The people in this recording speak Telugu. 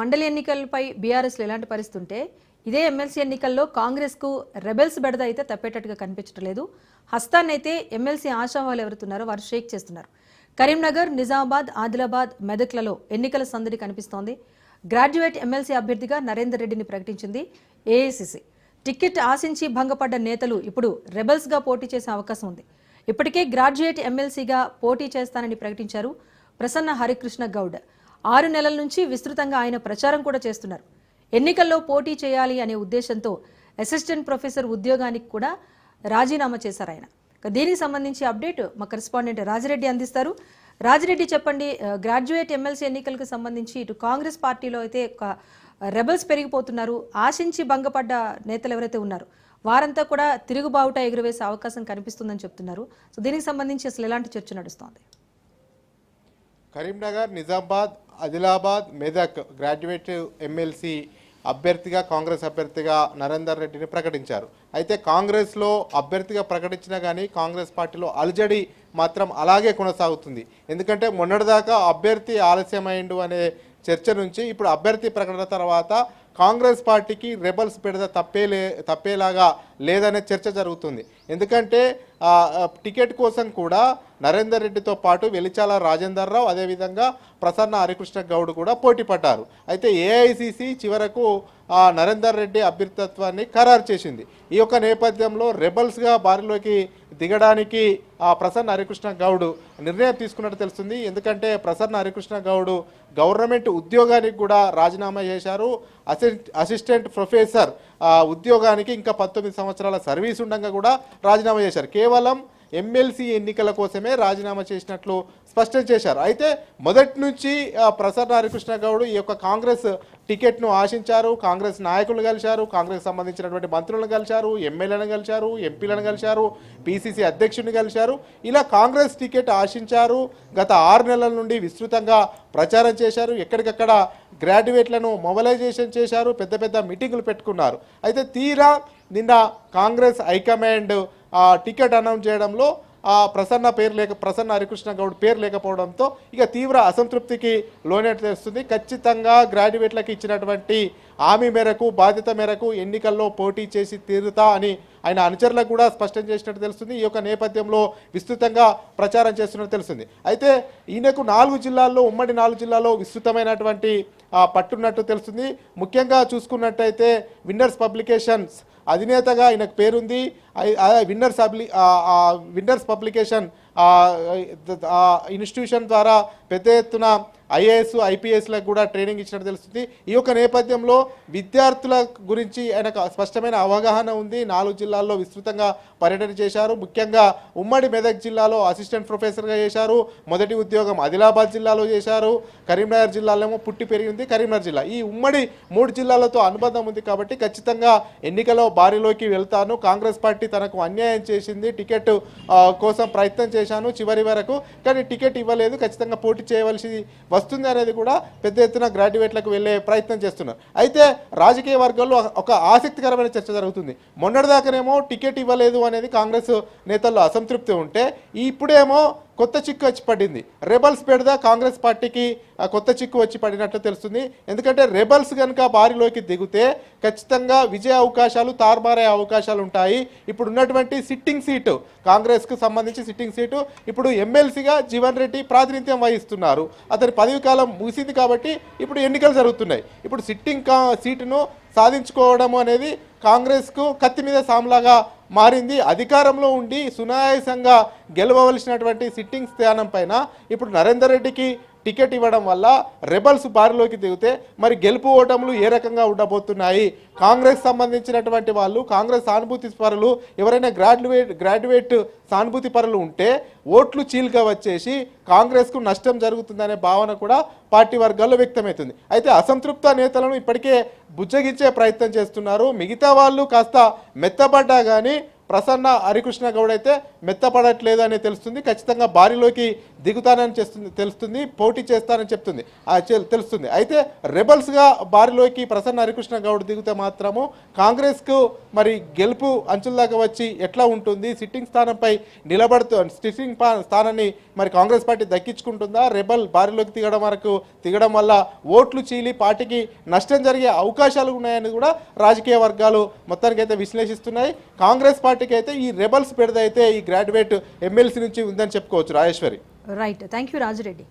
మండలి ఎన్నికలపై బీఆర్ఎస్లో ఎలాంటి పరిస్థితి ఉంటే ఇదే ఎమ్మెల్సీ ఎన్నికల్లో కాంగ్రెస్కు రెబెల్స్ బెడద అయితే తప్పేటట్టుగా కనిపించడం లేదు హస్తాన్నైతే అయితే ఎమ్మెల్సీ ఆశావాలు ఎవరుతున్నారో వారు షేక్ చేస్తున్నారు. కరీంనగర్ నిజామాబాద్ ఆదిలాబాద్ మెదక్లలో ఎన్నికల సందడి కనిపిస్తోంది. గ్రాడ్యుయేట్ ఎమ్మెల్సీ అభ్యర్థిగా నరేందర్ రెడ్డిని ప్రకటించింది ఏఐసిసి. టికెట్ ఆశించి భంగపడ్డ నేతలు ఇప్పుడు రెబెల్స్గా పోటీ చేసే అవకాశం ఉంది. ఇప్పటికే గ్రాడ్యుయేట్ ఎమ్మెల్సీగా పోటీ చేస్తానని ప్రకటించారు ప్రసన్న హరికృష్ణ గౌడ్. ఆరు నెలల నుంచి విస్తృతంగా ఆయన ప్రచారం కూడా చేస్తున్నారు. ఎన్నికల్లో పోటీ చేయాలి అనే ఉద్దేశంతో అసిస్టెంట్ ప్రొఫెసర్ ఉద్యోగానికి కూడా రాజీనామా చేశారు ఆయన. దీనికి సంబంధించి అప్డేట్ మా కరెస్పాండెంట్ రాజిరెడ్డి అందిస్తారు. రాజిరెడ్డి చెప్పండి గ్రాడ్యుయేట్ ఎమ్మెల్సీ ఎన్నికలకు సంబంధించి ఇటు కాంగ్రెస్ పార్టీలో అయితే ఒక రెబల్స్ పెరిగిపోతున్నారు. ఆశించి భంగపడ్డ నేతలు ఎవరైతే ఉన్నారో వారంతా కూడా తిరుగుబావుట ఎగురవేసే అవకాశం కనిపిస్తుందని చెప్తున్నారు. సో దీనికి సంబంధించి అసలు ఎలాంటి చర్చ నడుస్తోంది? కరీంనగర్ నిజామాబాద్ ఆదిలాబాద్ మెదక్ గ్రాడ్యుయేట్ ఎమ్మెల్సీ అభ్యర్థిగా కాంగ్రెస్ అభ్యర్థిగా నరేందర్ రెడ్డిని ప్రకటించారు. అయితే కాంగ్రెస్లో అభ్యర్థిగా ప్రకటించినా కానీ కాంగ్రెస్ పార్టీలో అలజడి మాత్రం అలాగే కొనసాగుతుంది. ఎందుకంటే మొన్నటిదాకా అభ్యర్థి ఆలస్యమైండు అనే చర్చ నుంచి ఇప్పుడు అభ్యర్థి ప్రకటన తర్వాత కాంగ్రెస్ పార్టీకి రెబల్స్ పెడితే తప్పే లే తప్పేలాగా లేదనే చర్చ జరుగుతుంది. ఎందుకంటే టికెట్ కోసం కూడా నరేందర్ రెడ్డితో పాటు వెలిచాల రాజేందర్ రావు అదేవిధంగా ప్రసన్న హరికృష్ణ గౌడ్ కూడా పోటీ పడ్డారు. అయితే ఏఐసిసి చివరకు నరేందర్ రెడ్డి అభ్యర్థిత్వాన్ని ఖరారు చేసింది. ఈ యొక్క నేపథ్యంలో రెబల్స్గా బారిలోకి దిగడానికి ఆ, ప్రసన్న హరికృష్ణ గౌడ్ నిర్ణయం తీసుకున్నట్టు తెలుస్తుంది. ఎందుకంటే ప్రసన్న హరికృష్ణ గౌడ్ గవర్నమెంట్ ఉద్యోగానికి కూడా రాజీనామా చేశారు. అసి అసిస్టెంట్ ప్రొఫెసర్ ఉద్యోగానికి ఇంకా పంతొమ్మిది సంవత్సరాల సర్వీస్ ఉండగా కూడా రాజీనామా చేశారు. కేవలం ఎమ్మెల్సీ ఎన్నికల కోసమే రాజీనామా చేసినట్లు స్పష్టం చేశారు. అయితే మొదటి నుంచి ప్రసన్న హరికృష్ణ గౌడ్ ఈ యొక్క కాంగ్రెస్ టికెట్ను ఆశించారు. కాంగ్రెస్ నాయకులు కలిశారు కాంగ్రెస్ సంబంధించినటువంటి మంత్రులను కలిశారు ఎమ్మెల్యేలను కలిశారు ఎంపీలను కలిశారు పిసిసి అధ్యక్షుడిని కలిశారు ఇలా కాంగ్రెస్ టికెట్ ఆశించారు. గత ఆరు నెలల నుండి విస్తృతంగా ప్రచారం చేశారు. ఎక్కడికక్కడ గ్రాడ్యుయేట్లను మొబలైజేషన్ చేశారు. పెద్ద పెద్ద మీటింగులు పెట్టుకున్నారు. అయితే తీరా నిన్న కాంగ్రెస్ హైకమాండ్ టికెట్ అనౌన్స్ చేయడంలో ఆ ప్రసన్న పేరు లేక ప్రసన్న హరికృష్ణ గౌడ్ పేరు లేకపోవడంతో ఇక తీవ్ర అసంతృప్తికి లోనట్టు తెలుస్తుంది ఖచ్చితంగా గ్రాడ్యుయేట్లకు ఇచ్చినటువంటి హామీ మేరకు బాధ్యత మేరకు ఎన్నికల్లో పోటీ చేసి తీరుతా అని ఆయన అనుచరులకు కూడా స్పష్టం చేసినట్టు తెలుస్తుంది. ఈ యొక్క నేపథ్యంలో విస్తృతంగా ప్రచారం చేస్తున్నట్టు తెలుస్తుంది. అయితే ఈయనకు నాలుగు జిల్లాల్లో ఉమ్మడి నాలుగు జిల్లాల్లో విస్తృతమైనటువంటి ఆ, పట్టున్నట్టు తెలుస్తుంది. ముఖ్యంగా చూసుకున్నట్టయితే విన్నర్స్ పబ్లికేషన్స్ అధినేతగా ఆయనకు పేరుంది. విన్నర్స్ అబ్లి ఆ- విన్నర్స్ పబ్లికేషన్ ఇన్స్టిట్యూషన్ ద్వారా పెద్ద ఎత్తున ఐఏఎస్ ఐపీఎస్లకు కూడా ట్రైనింగ్ ఇచ్చినట్టు తెలుస్తుంది. ఈ యొక్క నేపథ్యంలో విద్యార్థుల గురించి ఆయనకు స్పష్టమైన అవగాహన ఉంది. నాలుగు జిల్లాల్లో విస్తృతంగా పర్యటన చేశారు. ముఖ్యంగా ఉమ్మడి మెదక్ జిల్లాలో అసిస్టెంట్ ప్రొఫెసర్గా చేశారు. మొదటి ఉద్యోగం ఆదిలాబాద్ జిల్లాలో చేశారు. కరీంనగర్ జిల్లాలో పుట్టి పెరిగింది. కరీంనగర్ జిల్లా ఈ ఉమ్మడి మూడు జిల్లాలతో అనుబంధం ఉంది కాబట్టి ఖచ్చితంగా ఎన్నికలో బారిలోకి వెళ్తాను. కాంగ్రెస్ పార్టీ తనకు అన్యాయం చేసింది. టికెట్ కోసం ప్రయత్నం చేశాను చివరి వరకు. కానీ టికెట్ ఇవ్వలేదు. ఖచ్చితంగా పోటీ చేయవలసి వస్తుంది అనేది కూడా పెద్ద ఎత్తున గ్రాడ్యుయేట్లకు వెళ్ళే ప్రయత్నం చేస్తున్నారు. అయితే రాజకీయ వర్గాల్లో ఒక ఆసక్తికరమైన చర్చ జరుగుతుంది. మొన్నటిదాకానేమో టికెట్ ఇవ్వలేదు అనేది కాంగ్రెస్ నేతల్లో అసంతృప్తి ఉంటే ఇప్పుడేమో కొత్త చిక్కు వచ్చి పడింది. రెబల్స్ పెడదా కాంగ్రెస్ పార్టీకి కొత్త చిక్కు వచ్చి పడినట్లు తెలుస్తుంది. ఎందుకంటే రెబల్స్ కనుక బారిలోకి దిగితే ఖచ్చితంగా విజయ అవకాశాలు తారుమారే అవకాశాలు ఉంటాయి. ఇప్పుడు ఉన్నటువంటి సిట్టింగ్ సీటు కాంగ్రెస్కు సంబంధించి సిట్టింగ్ సీటు ఇప్పుడు ఎమ్మెల్సీగా జీవన్ రెడ్డి ప్రాతినిధ్యం వహిస్తున్నారు. అతని పదవి కాలం ముగిసింది కాబట్టి ఇప్పుడు ఎన్నికలు జరుగుతున్నాయి. ఇప్పుడు సిట్టింగ్ కా సీటును సాధించుకోవడం అనేది కాంగ్రెస్కు కత్తి మీద సామ్లాగా మారింది. అధికారంలో ఉండి సునాయాసంగా గెలవవలసినటువంటి సిట్టింగ్ స్థానం పైన ఇప్పుడు నరేందర్ రెడ్డికి టికెట్ ఇవ్వడం వల్ల రెబల్స్ బారిలోకి దిగితే మరి గెలుపు ఓటములు ఏ రకంగా ఉండబోతున్నాయి? కాంగ్రెస్ సంబంధించినటువంటి వాళ్ళు కాంగ్రెస్ సానుభూతి పరులు ఎవరైనా గ్రాడ్యుయేట్ గ్రాడ్యుయేట్ సానుభూతి పరులు ఉంటే ఓట్లు చీల్గా వచ్చేసి కాంగ్రెస్కు నష్టం జరుగుతుందనే భావన కూడా పార్టీ వర్గాల్లో వ్యక్తమవుతుంది. అయితే అసంతృప్త నేతలను ఇప్పటికే బుజ్జగించే ప్రయత్నం చేస్తున్నారు. మిగతా వాళ్ళు కాస్త మెత్తబడ్డా కానీ ప్రసన్న హరికృష్ణ గౌడ్ అయితే మెత్తపడట్లేదు అని తెలుస్తుంది. ఖచ్చితంగా బారిలోకి దిగుతానని చేస్తుంది తెలుస్తుంది. పోటీ చేస్తానని చెప్తుంది. తెలుస్తుంది. అయితే రెబల్స్గా బారిలోకి ప్రసన్న హరికృష్ణ గౌడ్ దిగితే మాత్రము కాంగ్రెస్కు మరి గెలుపు అంచుల దాకా వచ్చి ఎట్లా ఉంటుంది? సిట్టింగ్ స్థానంపై నిలబడుతూ సిట్టింగ్ స్థానాన్ని మరి కాంగ్రెస్ పార్టీ దక్కించుకుంటుందా? రెబల్ బారిలోకి దిగడం వరకు దిగడం వల్ల ఓట్లు చీలి పార్టీకి నష్టం జరిగే అవకాశాలు ఉన్నాయని కూడా రాజకీయ వర్గాలు మొత్తానికైతే విశ్లేషిస్తున్నాయి. కాంగ్రెస్ పార్టీ అయితే ఈ రెబల్స్ పెడదైతే ఈ గ్రాడ్యుయేట్ ఎమ్మెల్సీ నుంచి ఉందని చెప్పుకోవచ్చు Rajeshwari. Right thank you Raju Reddy